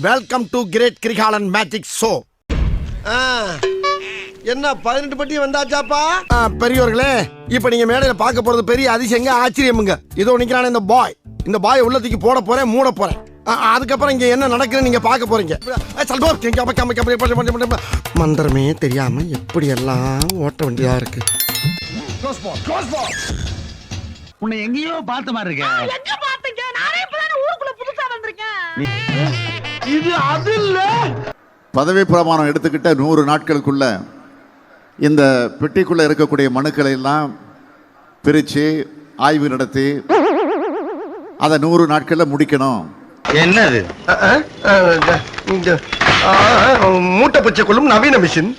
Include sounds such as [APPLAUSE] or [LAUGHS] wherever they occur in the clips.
Welcome to great Kirikalan magic show ஆ, என்ன பதினெட்டு பட்டி வந்தாச்சாப்பா? பெரியவர்களே இப்ப நீங்க மேடையில பார்க்க போறது பெரிய அதிசயங்க ஆச்சரியமுங்க. இதோ நிக்கிறான இந்த பாய் இந்த பாய் உள்ளத்துக்கு போட போறேன் மூட போறேன். ஆ, அதுக்கப்புறம் இங்க என்ன நடக்குதுன்னு நீங்க பார்க்க போறீங்க. மந்திரமே தெரியாம எப்படி எல்லாம் ஓட்ட வேண்டியதா இருக்கு. உன்னை எங்கேயோ பார்த்த மாதிரி இருக்க. எங்க பாத்தீங்க நானே இப்பதானே ஊருக்குள்ள புதுசா வந்திருக்கேன். இது அது இல்ல பதவி பிரமாணம் எடுத்துக்கிட்ட நூறு நாட்களுக்குள்ள இந்த பெட்டிக்குள்ள இருக்கக்கூடிய மனுக்களை எல்லாம் பிரித்து ஆய்வு நடத்தி அதை நூறு நாட்களில் முடிக்கணும். என்னது? மூட்டை பச்சை கொள்ளும் நவீன மிஷின்.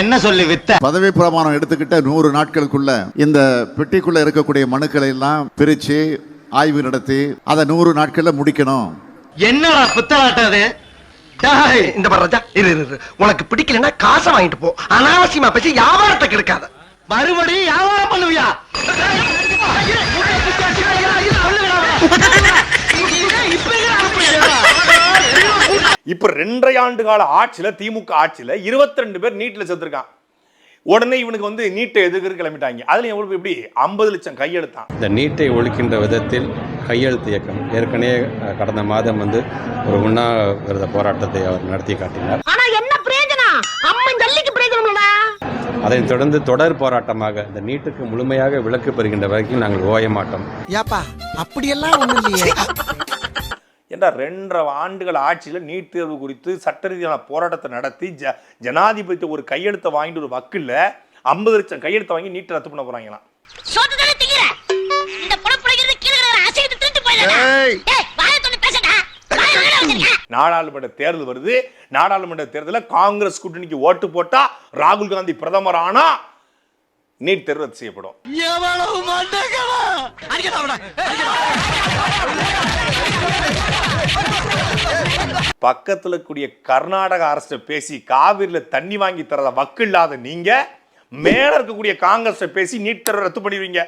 என்ன சொல்லி வித்த? பதவி பிரமாணம் எடுத்துக்கிட்ட நூறு நாட்களுக்குள்ள இந்த பெட்டிக்குள்ள இருக்கக்கூடிய மனுக்களை எல்லாம் பிரித்து ஆய்வு நடத்தி அதை நூறு நாட்களில் முடிக்கணும். என்னடா புத்தலாட்டம் அது இந்த பாரு ராஜா இரு இரு, இரு. உனக்கு பிடிக்கலன்னா காசை வாங்கிட்டு போ. அனாவசியமா பேசி வியாபாரத்தை கெடுக்காத. மறுபடியும் வியாபாரம் பண்ணுவியா? இப்ப ரெண்டரை ஆண்டு கால ஆட்சியில திமுக ஆட்சியில 22 பேர் நீட்ல செத்துருக்கான் உடனே இவனுக்கு வந்து நீட்டை எதிர்க்க கிளம்பிட்டாங்க. அதுல எவ்வளவு எப்படி? ஐம்பது லட்சம் கையெழுத்தான். இந்த நீட்டை ஒழிக்கின்ற விதத்தில் கையெழுத்து இயக்கம். ஏற்கனவே கடந்த மாதம் வந்து ஒரு உண்ணாவிரத போராட்டத்தை அவர் நடத்தி காட்டினார். அதைத் தொடர்ந்து தொடர் போராட்டமாக இந்த நீட்டுக்கு முழுமையாக விலக்கு பெறுகின்ற வரைக்கும் நாங்கள் ஓய மாட்டோம். ஏப்பா அப்படியெல்லாம் ஒண்ணும் இல்லையே. ஏன்டா ரெண்டரை ஆண்டுகள் ஆட்சியில நீட் தேர்வு குறித்து சட்ட ரீதியான போராட்டத்தை நடத்தி ஜ ஜனாதிபதி ஒரு கையெழுத்தை வாங்கிட்டு ஒரு வக்கில்ல ஐம்பது லட்சம் கையெழுத்தை வாங்கி நீட்டை ரத்து பண்ண வச்சிருக்க. நாடாளுமன்ற தேர்தல் வருது. நாடாளுமன்ற தேர்தலில் காங்கிரஸ் கூட்டணிக்கு ஓட்டு போட்டா ராகுல் காந்தி பிரதமர் ஆனா நீட் தேர்வு ரத்து செய்யப்படும். எவ்வளவு பக்கத்துல கூடிய கர்நாடக அரசு பேசி காவிரியில தண்ணி வாங்கி தரத வக்கு இல்லாத நீங்க மேல இருக்கக்கூடிய காங்கிரஸ் பேசி நீட் தேர்வை ரத்து பண்ணிடுவீங்க.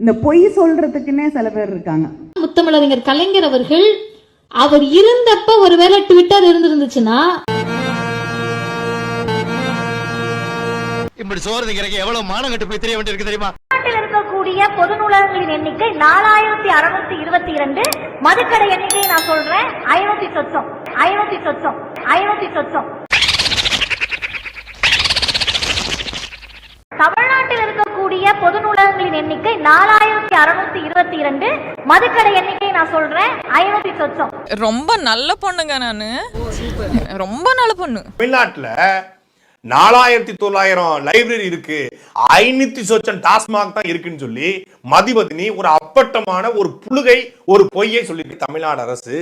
இந்த பொய் சொல்றதுக்குன்னே சில பேர் இருக்காங்க. முத்தமிழறிஞர் கலைஞர் அவர்கள் அவர் இருந்தப்ப ஒருவேளை ட்விட்டர் இருந்திருந்துச்சுன்னா இப்படி சோறு திங்கிறக்கு எவ்வளவு மானம் கட்டு போய் தெரிய வேண்டியிருக்கு தெரியுமா? நாட்டில் இருக்கக்கூடிய பொது நூலகங்களின் எண்ணிக்கை நாலாயிரத்தி அறுநூத்தி இருபத்தி இரண்டு மதுக்கடை எண்ணிக்கையை நான் சொல்றேன். ஐநூத்தி சொச்சம் ஐநூத்தி சொச்சம் ஐநூத்தி சொச்சம் தமிழ்நாட்டில் இருக்கக்கூடிய பொது நூலகங்களின் எண்ணிக்கை நாலாயிரத்தி அறுநூத்தி இருபத்தி இரண்டு மதுக்கடை எண்ணிக்கை நான் சொல்றேன். ஐநூத்தி சொச்சம் ரொம்ப நல்ல பொண்ணுங்க நானு. ரொம்ப நல்ல பொண்ணு. தமிழ்நாட்டுல நாலாயிரத்தி தொள்ளாயிரம் லைப்ரரி இருக்கு. ஐநூத்தி சொச்சம் டாஸ்மாக் தான் இருக்குன்னு சொல்லி மதிவதினி ஒரு அப்பட்டமான ஒரு புழுகை ஒரு பொய்யை சொல்லிட்டு தமிழ்நாடு அரசு.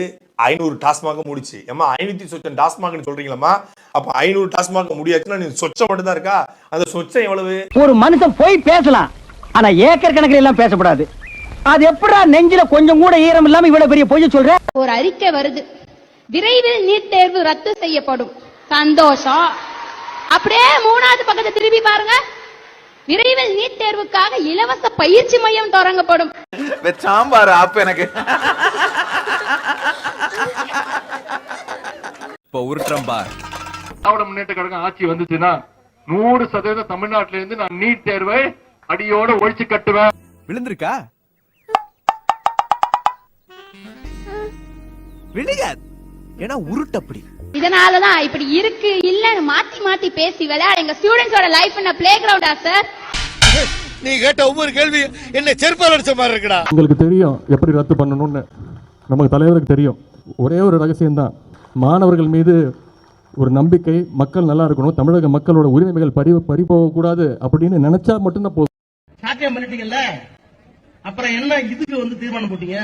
ஐநூறு டாஸ்மாக முடிச்சு. ஏமா ஐநூத்தி சொச்சம் டாஸ்மாக்னு சொல்றீங்களா அப்ப ஐநூறு டாஸ்மாக முடியாச்சுன்னா நீ சொச்சம் மட்டும் தான் இருக்கா? அந்த சொச்சம் எவ்வளவு? ஒரு மனுஷன் போய் பேசலாம். ஆனா ஏக்கர் கணக்கில் எல்லாம் பேசக்கூடாது அது எப்படா நெஞ்சில கொஞ்சம் கூட ஈரம் இல்லாம இவ்வளவு பெரிய பொய்ய சொல்ற? ஒரு அறிக்கை வருது. விரைவில் நீட் தேர்வு ரத்து செய்யப்படும். சந்தோஷம். அப்படியே மூணாவது பக்கத்தை திருப்பி பாருங்க. விரைவில் நீட் தேர்வுக்காக இலவச பயிற்சி மையம் தொடங்கப்படும். சாம்பார் ஆப்பு எனக்கு. இப்போ உருட்டுறம் பார். திராவிட முன்னேற்ற கழகம் ஆட்சி வந்துச்சுன்னா நூறு சதவீதம் தமிழ்நாட்டில இருந்து நான் நீட் தேர்வை அடியோட ஒழிச்சு கட்டுவேன். விழுந்திருக்கா? விழுகாது. ஏன்னா உருட்டு அப்படி இதனாலதான் இப்படி இருக்கு இல்லன்னு மாத்தி மாத்தி பேசி விளையாட. எங்க ஸ்டூடெண்ட்ஸோட லைஃப் என்ன பிளே கிரவுண்டா சார் நீ கேட்ட ஒவ்வொரு கேள்வி என்ன செருப்பால் அடிச்ச மாதிரி இருக்குடா. உங்களுக்கு தெரியும் எப்படி ரத்து பண்ணணும்னு. நமக்கு தலைவருக்கு தெரியும். ஒரே ஒரு ரகசியம்தான். மாணவர்கள் மீது ஒரு நம்பிக்கை மக்கள் நல்லா இருக்கணும் தமிழக மக்களோட உரிமைகள் பறி பறி போகக்கூடாது அப்படின்னு நினைச்சா மட்டும்தான் போதும். சாத்தியம் பண்ணிட்டீங்கல்ல? அப்புறம் என்ன இதுக்கு வந்து தீர்மானம் போட்டீங்க?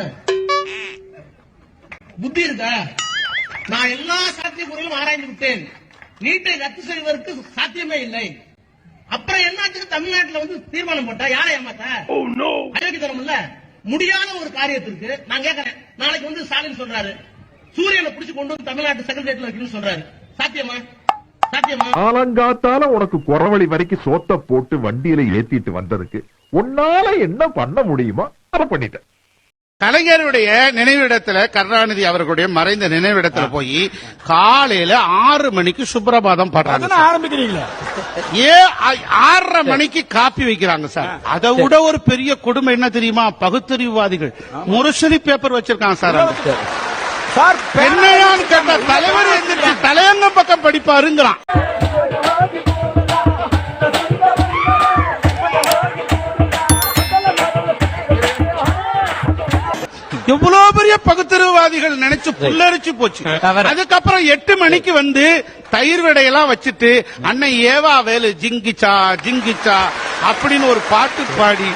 புத்தி இருக்கா? நான் எல்லா சாத்தியக்கூறுகளும் ஆராய்ந்து விட்டேன். நீட்டை ரத்து செய்வதற்கு சாத்தியமே இல்லை. அப்புறம் என்னாச்சு தமிழ்நாட்டுல வந்து தீர்மானம் போட்டா? யாரை ஏமாத்த? அயோக்கியத்தனம் இல்ல முடியாத ஒரு காரியத்திற்கு நான் கேட்கறேன் நாளைக்கு வந்து ஸ்டாலின் சொல்றாரு. சூரியனை புடிச்சு கொண்டு வந்து தமிழ்நாட்டு செக்ரட்டரியேட்ல வைக்கணும்னு சொல்றாரு. சாத்தியமா? சாத்தியமா? காலங்காத்தால உனக்கு குறவழி வரைக்கும் சோத்த போட்டு வண்டியில ஏத்திட்டு வந்ததுக்கு உன்னால என்ன பண்ண முடியுமோ அதை பண்ணிட்டேன் கலைஞருடைய நினைவிடத்துல கருணாநிதி அவர்களுடைய மறைந்த நினைவிடத்துல போய் காலையில ஆறு மணிக்கு சுப்பிரபாதம் பாடுறாங்க. ஆரம்பிக்கிறீங்களா? ஆ- ஆறரை மணிக்கு காப்பி வைக்கிறாங்க சார். அதை விட ஒரு பெரிய கொடுமை என்ன தெரியுமா? பகுத்தறிவுவாதிகள். முரசொலி பேப்பர் வச்சிருக்காங்க சார். சார். தலைவர் தலையங்க பக்கம் படிப்பாருங்கிறான் எவ்வளவு பெரிய பகுத்தறிவுவாதிகள் நினைச்சு புல்லரிச்சு போச்சு. அதுக்கப்புறம் எட்டு மணிக்கு வந்து தயிர் விடையெல்லாம் வச்சுட்டு அன்னை ஏவா வேலு ஜிங்கிச்சா ஜிங்கிச்சா அப்படின்னு ஒரு பாட்டு பாடி.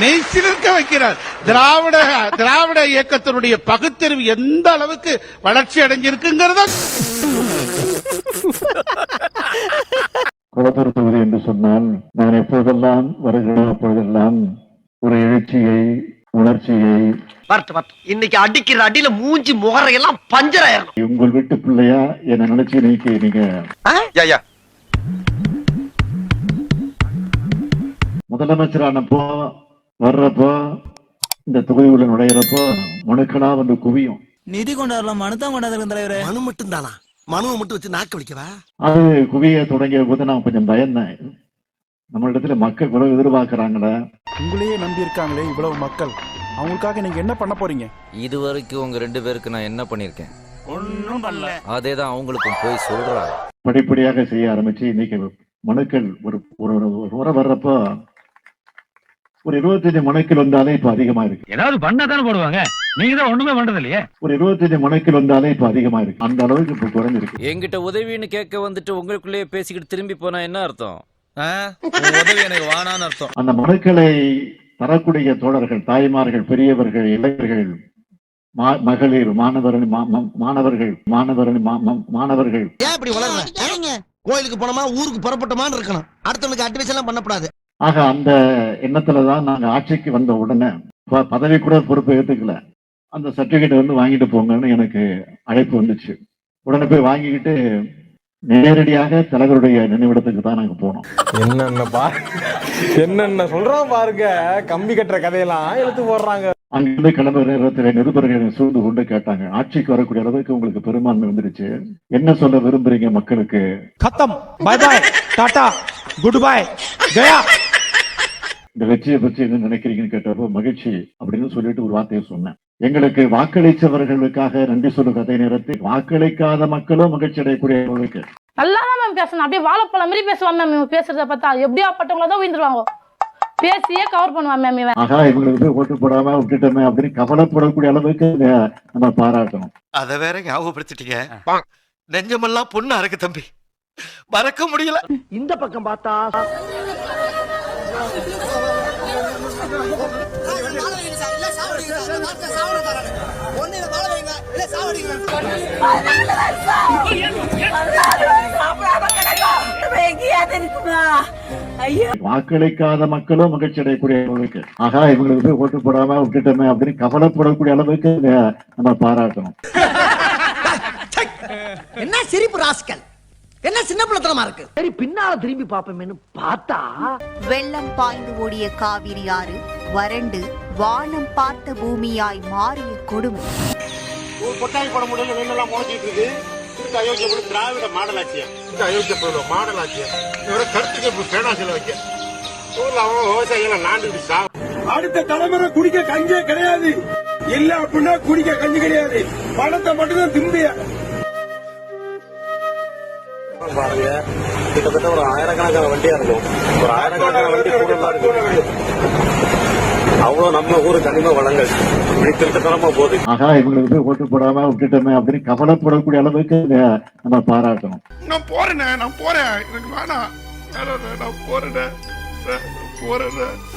மெய்சிலிருக்க வைக்கிறார். திராவிட திராவிட இயக்கத்தினுடைய பகுத்தறிவு எந்த அளவுக்கு வளர்ச்சி அடைஞ்சிருக்குங்கிறத குளத்தூர் தொகுதி என்று சொன்னால் நான் எப்போதெல்லாம் வருகிறேன் அப்பொழுதெல்லாம் ஒரு எழுச்சியை உணர்ச்சியை இன்னைக்கு அடிக்கிற அடியில மூஞ்சி முகரையெல்லாம் பஞ்சர் ஆயிரணும். உங்கள் வீட்டு பிள்ளையா? என்ன நினைச்சு நீங்க நீங்க. முதலமைச்சரானப்போ வர்றப்போ இந்த தொகுதிக்குள்ள நுழையிறப்போ மனுக்களா வந்து குவியும். நிதி கொண்டாடலாம் மனுதான் கொண்டாடுறேன் தலைவரே. மனு மட்டும் தானா மனுவை மட்டும் வச்சு நாக்க வலிக்கவா? அது குவிய தொடங்கிய போது நான் கொஞ்சம் பயந்தேன். நம்மளிடத்துல மக்கள் இவ்வளவு எதிர்பார்க்கறாங்களே. உங்களையே நம்பி இருக்காங்களே இவ்வளவு மக்கள். அவங்களுக்காக நீங்க என்ன பண்ண போறீங்க? இது வரைக்கும் உங்க ரெண்டு பேருக்கு நான் என்ன பண்ணிருக்கேன் ஒன்னும் பண்ணல. அதே தான் அவங்களுக்கும் போய் சொல்றாங்க படிப்படியாக செய்ய ஆரம்பிச்சு இன்னைக்கு மனுக்கள் ஒரு ஒரு ஒரு முறை வர்றப்போ ஒரு இருபத்தஞ்சு மனுக்கள் வந்தாலே இப்ப அதிகமா இருக்கு. ஏதாவது பண்ணா தானே போடுவாங்க? நீங்க தான் ஒண்ணுமே பண்றது இல்லையே ஒரு இருபத்தஞ்சு மனுக்கள் வந்தாலே இப்ப அதிகமா இருக்கு. அந்த அளவுக்கு இப்ப குறைஞ்சிருக்கு. என்கிட்ட உதவின்னு கேட்க வந்துட்டு உங்களுக்குள்ளேயே பேசிக்கிட்டு திரும்பி போனா என்ன அர்த்தம்? [LAUGHS] உதவி எனக்கு வானான்னு அர்த்தம். அந்த மனுக்களை தரக்கூடிய தோழர்கள் தாய்மார்கள் பெரியவர்கள் இளைஞர்கள் மா- மகளிர் மாணவர்கள் மா- மா- மாணவர்கள் மாணவர்கள் மா- மா- மாணவர்கள். ஏன் இப்படி வளர்ற? கோயிலுக்கு போனோமா ஊருக்கு புறப்பட்டோமான்னு இருக்கணும். அடுத்தவனுக்கு அட்வைஸ் எல்லாம் பண்ணக்கூடாது. ஆக அந்த எண்ணத்துலதான் நாங்க ஆட்சிக்கு வந்த உடனே ப- பதவி கூட பொறுப்பு ஏத்துக்கல. அந்த சர்டிபிகேட் வந்து வாங்கிட்டு போங்கன்னு எனக்கு அழைப்பு வந்துச்சு. உடனே போய் வாங்கிக்கிட்டு நேரடியாக தலைவருடைய நினைவிடத்துக்கு தான் நாங்க போனோம். என்னென்ன பா என்னென்ன சொல்றோம் பாருங்க. கம்பி கட்டுற கதையெல்லாம் எடுத்து போடுறாங்க. அங்கிருந்து கிளம்புற நேரத்தில் நிருபர்கள் சூழ்ந்து கொண்டு கேட்டாங்க. ஆட்சிக்கு வரக்கூடிய அளவுக்கு உங்களுக்கு பெரும்பான்மை வந்துருச்சு என்ன சொல்ல விரும்புறீங்க மக்களுக்கு? கத்தம். Bye bye tata good bye Gaya இந்த வெற்றியை பற்றி என்ன நினைக்கிறீங்கன்னு கேட்டப்போ மகிழ்ச்சி அப்படின்னு சொல்லிட்டு ஒரு வார்த்தையை சொன்னேன். எங்களுக்கு வாக்களித்தவர்களுக்காக நன்றி சொல்லும் அதே நேரத்தில் வாக்களிக்காத மக்களும் மகிழ்ச்சி அடையக்கூடிய நல்லா தான் மேம் பேசணும். அப்படியே வாழைப்பழம் மாதிரி பேசுவான் மேம் இவன். பேசுறத பார்த்தா எப்படியா பட்டவங்கள தான் உயிர்ந்துருவாங்க. பேசியே கவர் பண்ணுவான் மேம் இவன். ஆகா இவங்களுக்கு போய் ஓட்டு போடாம விட்டுட்டோமே அப்படின்னு கவலைப்படக்கூடிய அளவுக்கு நம்ம பாராட்டணும். அத வேற ஞாபகப்படுத்திட்டீங்க. நெஞ்சமெல்லாம் பொண்ணா இருக்கு தம்பி. மறக்க முடியல. இந்த பக்கம் பார்த்தா வாக்களிக்காத மக்களும் மகிழ்ச்சி அடையக்கூடிய அளவுக்கு. ஆகா இவங்களுக்கு போய் ஓட்டு போடாம விட்டுட்டோமே அப்படின்னு கவலைப்படக்கூடிய அளவுக்கு நம்ம பாராட்டணும். என்ன சிரிப்பு ராஸ்கல்? என்ன சின்ன பிள்ளைத்தனமா இருக்கு? சரி பின்னால திரும்பி பாப்போமேனு பார்த்தா வெள்ளம் பாய்ந்து ஓடிய காவிரி ஆறு வறண்டு வானம் பார்த்த பூமியாய் மாறிய கொடுமை. ஒரு கொட்டாய் போட முடியல வெள்ளெல்லாம் மோதிட்டு இருக்கு? இதுக்கு திராவிட மாடல் ஆட்சியம் இந்த அயோக்கியப்படும் மாடல் ஆட்சியம் இவரை கருத்துக்கு பேனா செல்ல வைக்க. ஊர்ல அவன் விவசாயிகளை சா அடுத்த தலைமுறை குடிக்க கஞ்சே கிடையாது. இல்ல அப்படின்னா குடிக்க கஞ்சி கிடையாது. பணத்தை மட்டும்தான் திம்பிய பாருங்க. கிட்டத்தட்ட ஒரு ஆயிரக்கணக்கான வண்டியா இருக்கும். ஒரு ஆயிரக்கணக்கான வண்டி கூடலாம் இருக்கு அவ்வளவு நம்ம ஊரு கனிம வளங்கள். இப்படி திருத்தனமா போகுது. ஆகா இவங்களுக்கு போய் ஓட்டு போடாம விட்டுட்டோமே அப்படின்னு கவலைப்படக்கூடிய அளவுக்கு நம்ம பாராட்டணும். நான் போறேனே நான் போறேன். எனக்கு வேணாம், நான் போறேன். போறேன்.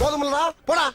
போதுமில்லடா போடா.